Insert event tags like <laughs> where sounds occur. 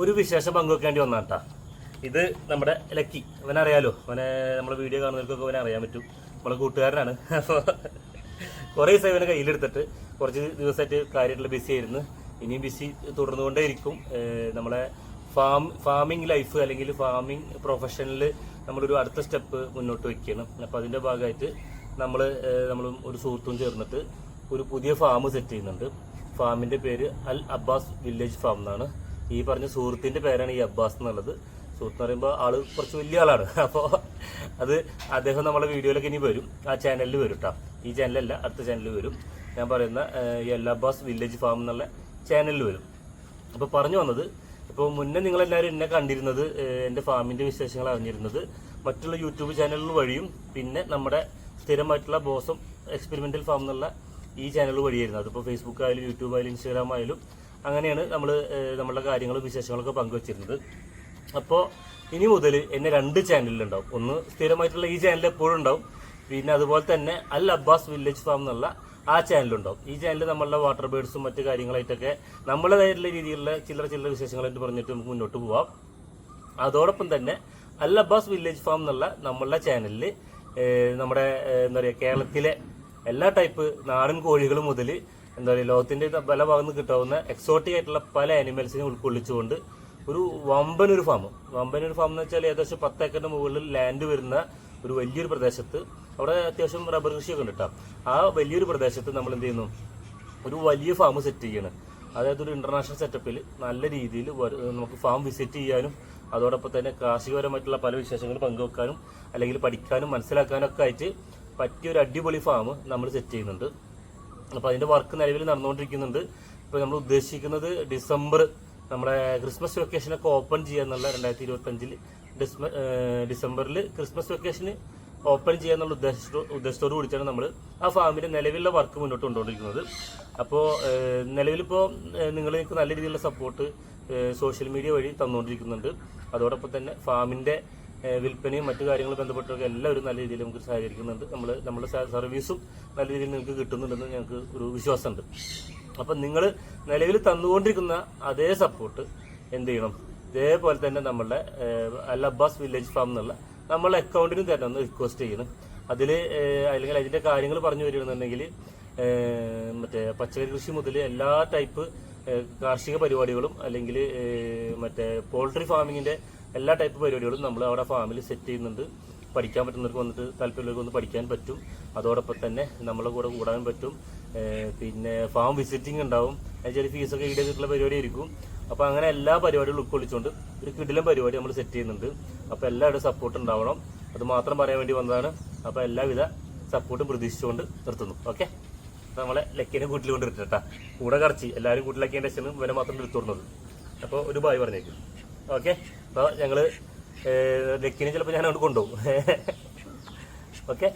ഒരു വിശേഷം പങ്കുവെക്കേണ്ടി വന്നാട്ടാ. ഇത് നമ്മുടെ ലക്കി. അവനറിയാലോ. അവനെ നമ്മുടെ വീഡിയോ കാണുന്നവർക്കൊക്കെ അവനെ അറിയാൻ പറ്റും. നമ്മളെ കൂട്ടുകാരനാണ്. അപ്പോൾ കുറേ ദിവസം ഇവനെ കയ്യിലെടുത്തിട്ട് കുറച്ച് ദിവസമായിട്ട് കാര്യമായിട്ടുള്ള ബിസി ആയിരുന്നു. ഇനിയും ബിസി തുടർന്നുകൊണ്ടേ ഇരിക്കും ഏഹ് നമ്മളെ ഫാം ഫാമിംഗ് ലൈഫ് അല്ലെങ്കിൽ ഫാമിംഗ് പ്രൊഫഷനിൽ നമ്മളൊരു അടുത്ത സ്റ്റെപ്പ് മുന്നോട്ട് വയ്ക്കുകയാണ് അപ്പോൾ അതിന്റെ ഭാഗമായിട്ട് നമ്മൾ നമ്മൾ ഒരു സുഹൃത്തും ചേർന്നിട്ട് ഒരു പുതിയ ഫാം സെറ്റ് ചെയ്യുന്നുണ്ട്. ഫാമിന്റെ പേര് അൽ അബ്ബാസ് വില്ലേജ് ഫാം എന്നാണ്. ഈ പറഞ്ഞ സുഹൃത്തിന്റെ പേരാണ് ഈ അബ്ബാസ് എന്നുള്ളത്. സുഹൃത്ത് എന്ന് പറയുമ്പോൾ ആൾ കുറച്ച് വലിയ ആളാണ്. അപ്പോൾ അത് അദ്ദേഹം നമ്മളെ വീഡിയോയിലൊക്കെ ഇനി വരും. ആ ചാനലിൽ വരും കേട്ടോ ഈ ചാനലല്ല അടുത്ത ചാനലിൽ വരും. ഞാൻ പറയുന്ന ഈ അബ്ബാസ് വില്ലേജ് ഫാം എന്നുള്ള ചാനലിൽ വരും. അപ്പോൾ പറഞ്ഞു വന്നത് ഇപ്പോൾ മുന്നേ നിങ്ങളെല്ലാവരും എന്നെ കണ്ടിരുന്നത് എന്റെ ഫാമിന്റെ വിശേഷങ്ങൾ അറിഞ്ഞിരുന്നത് മറ്റുള്ള യൂട്യൂബ് ചാനലുകൾ വഴിയും പിന്നെ നമ്മുടെ സ്ഥിരമായിട്ടുള്ള ബോസം എക്സ്പെരിമെന്റൽ ഫാം എന്നുള്ള ഈ ചാനൽ വഴിയായിരുന്നു. അതിപ്പോൾ ഫേസ്ബുക്ക് ആയാലും യൂട്യൂബ് ആയാലും ഇൻസ്റ്റാഗ്രാം ആയാലും അങ്ങനെയാണ് നമ്മൾ നമ്മളുടെ കാര്യങ്ങളും വിശേഷങ്ങളൊക്കെ പങ്കുവച്ചിരുന്നത്. അപ്പോൾ ഇനി മുതൽ എന്നെ രണ്ട് ചാനലിലുണ്ടാവും. ഒന്ന് സ്ഥിരമായിട്ടുള്ള ഈ ചാനൽ എപ്പോഴും ഉണ്ടാവും. പിന്നെ അതുപോലെ തന്നെ അൽ അബ്ബാസ് വില്ലേജ് ഫാം എന്നുള്ള ആ ചാനലുണ്ടാവും ഈ ചാനലിൽ നമ്മളുടെ വാട്ടർ ബേഡ്സും മറ്റു കാര്യങ്ങളായിട്ടൊക്കെ നമ്മളേതായിട്ടുള്ള രീതിയിലുള്ള ചില്ലറ ചില്ലറ വിശേഷങ്ങളായിട്ട് പറഞ്ഞിട്ട് നമുക്ക് മുന്നോട്ട് പോവാം. അതോടൊപ്പം തന്നെ അൽ അബ്ബാസ് വില്ലേജ് ഫാം എന്നുള്ള നമ്മളുടെ ചാനലിൽ നമ്മുടെ എന്താ പറയുക കേരളത്തിലെ എല്ലാ ടൈപ്പ് നാടൻ കോഴികൾ മുതൽ എന്താ പറയുക ലോകത്തിന്റെ പല ഭാഗത്ത് കിട്ടാവുന്ന എക്സോട്ടിക് ആയിട്ടുള്ള പല അനിമൽസിനെ ഉൾക്കൊള്ളിച്ചുകൊണ്ട് ഒരു വമ്പൻ ഒരു ഫാം വമ്പൻ ഒരു ഫാം എന്ന് വെച്ചാൽ ഏകദേശം പത്ത് ഏക്കറിന് മുകളിൽ ലാൻഡ് വരുന്ന ഒരു വലിയൊരു പ്രദേശത്ത് അവിടെ അത്യാവശ്യം റബ്ബർ കൃഷിയൊക്കെ ഉണ്ട് കേട്ടോ ആ വലിയൊരു പ്രദേശത്ത് നമ്മൾ എന്ത് ചെയ്യുന്നു? ഒരു വലിയ ഫാം സെറ്റ് ചെയ്യണം. അതായത് ഒരു ഇന്റർനാഷണൽ സെറ്റപ്പിൽ നല്ല രീതിയിൽ നമുക്ക് ഫാം വിസിറ്റ് ചെയ്യാനും അതോടൊപ്പം തന്നെ കാർഷികപരമായിട്ടുള്ള പല വിശേഷങ്ങൾ പങ്കുവെക്കാനും അല്ലെങ്കിൽ പഠിക്കാനും മനസ്സിലാക്കാനൊക്കെ ആയിട്ട് പറ്റിയ ഒരു അടിപൊളി ഫാം നമ്മൾ സെറ്റ് ചെയ്യുന്നുണ്ട്. അപ്പോൾ അതിന്റെ വർക്ക് നിലവിൽ നടന്നുകൊണ്ടിരിക്കുന്നുണ്ട്. ഇപ്പോൾ നമ്മൾ ഉദ്ദേശിക്കുന്നത് ഡിസംബർ നമ്മുടെ ക്രിസ്മസ് വെക്കേഷനൊക്കെ ഓപ്പൺ ചെയ്യാന്നുള്ള രണ്ടായിരത്തി ഇരുപത്തി ഡിസ്മ ഡിസംബറിൽ ക്രിസ്മസ് വെക്കേഷന് ഓപ്പൺ ചെയ്യാന്നുള്ള ഉദ്ദേശത്തോ ഉദ്ദേശത്തോട് കൂടിയിട്ടാണ് നമ്മൾ ആ ഫാമിന്റെ നിലവിലുള്ള വർക്ക് മുന്നോട്ട് കൊണ്ടുകൊണ്ടിരിക്കുന്നത് അപ്പോൾ നിലവിലിപ്പോൾ നിങ്ങൾ എനിക്ക് നല്ല രീതിയിലുള്ള സപ്പോർട്ട് സോഷ്യൽ മീഡിയ വഴി തന്നുകൊണ്ടിരിക്കുന്നുണ്ട്. അതോടൊപ്പം തന്നെ ഫാമിന്റെ ഏഹ് വിൽപ്പനയും മറ്റു കാര്യങ്ങളും ബന്ധപ്പെട്ടൊക്കെ എല്ലാവരും നല്ല രീതിയിൽ നമുക്ക് സഹകരിക്കുന്നുണ്ട്. നമ്മൾ നമ്മുടെ സർവീസും നല്ല രീതിയിൽ നിങ്ങൾക്ക് കിട്ടുന്നുണ്ടെന്ന് ഞങ്ങൾക്ക് ഒരു വിശ്വാസമുണ്ട്. അപ്പം നിങ്ങൾ നിലവിൽ തന്നുകൊണ്ടിരിക്കുന്ന അതേ സപ്പോർട്ട് എന്ത് ചെയ്യണം? ഇതേപോലെ തന്നെ നമ്മളുടെ അൽ അബ്ബാസ് വില്ലേജ് ഫാം എന്നുള്ള നമ്മളെ അക്കൗണ്ടിനും തന്നെ ഒന്ന് റിക്വസ്റ്റ് ചെയ്യണം. അതിൽ അല്ലെങ്കിൽ അതിന്റെ കാര്യങ്ങൾ പറഞ്ഞു വരികയാണെന്നുണ്ടെങ്കിൽ മറ്റേ പച്ചക്കറി കൃഷി മുതൽ എല്ലാ ടൈപ്പ് കാർഷിക പരിപാടികളും അല്ലെങ്കിൽ മറ്റേ പോൾട്രി ഫാമിങ്ങിന്റെ എല്ലാ ടൈപ്പ് പരിപാടികളും നമ്മൾ അവിടെ ഫാമിൽ സെറ്റ് ചെയ്യുന്നുണ്ട്. പഠിക്കാൻ പറ്റുന്നവർക്ക് വന്നിട്ട് താല്പര്യമുള്ളവർക്ക് വന്ന് പഠിക്കാൻ പറ്റും. അതോടൊപ്പം തന്നെ നമ്മളെ കൂടെ കൂടാൻ പറ്റും. പിന്നെ ഫാം വിസിറ്റിംഗ് ഉണ്ടാവും. ചെറിയ ഫീസൊക്കെ ഈട് ചെയ്തിട്ടുള്ള പരിപാടി ആയിരിക്കും. അപ്പോൾ അങ്ങനെ എല്ലാ പരിപാടികളും ഉൾക്കൊള്ളിച്ചുകൊണ്ട് ഒരു കിടിലം പരിപാടി നമ്മൾ സെറ്റ് ചെയ്യുന്നുണ്ട്. അപ്പോൾ എല്ലാവരുടെ സപ്പോർട്ട് ഉണ്ടാവണം. അത് മാത്രം പറയാൻ വേണ്ടി വന്നതാണ്. അപ്പോൾ എല്ലാവിധ സപ്പോർട്ടും പ്രതീക്ഷിച്ചുകൊണ്ട് നിർത്തുന്നു. ഓക്കെ നമ്മളെ ലക്കിനെ കൂട്ടിൽ കൊണ്ട് ഇട്ടിട്ടാ കൂടെ കറച്ചി. എല്ലാവരും കൂട്ടിലാക്കിയതിന്റെ ശേഷം വരെ മാത്രം എടുത്തുകൊടുന്നത് അപ്പോൾ ഒരു ബായ് പറഞ്ഞേക്കും. ഓക്കെ. അപ്പോൾ ഞങ്ങൾ ലക്കിനെ ചിലപ്പോൾ ഞാൻ അങ്ങോട്ട് കൊണ്ടുപോകും. <laughs> ഓക്കെ.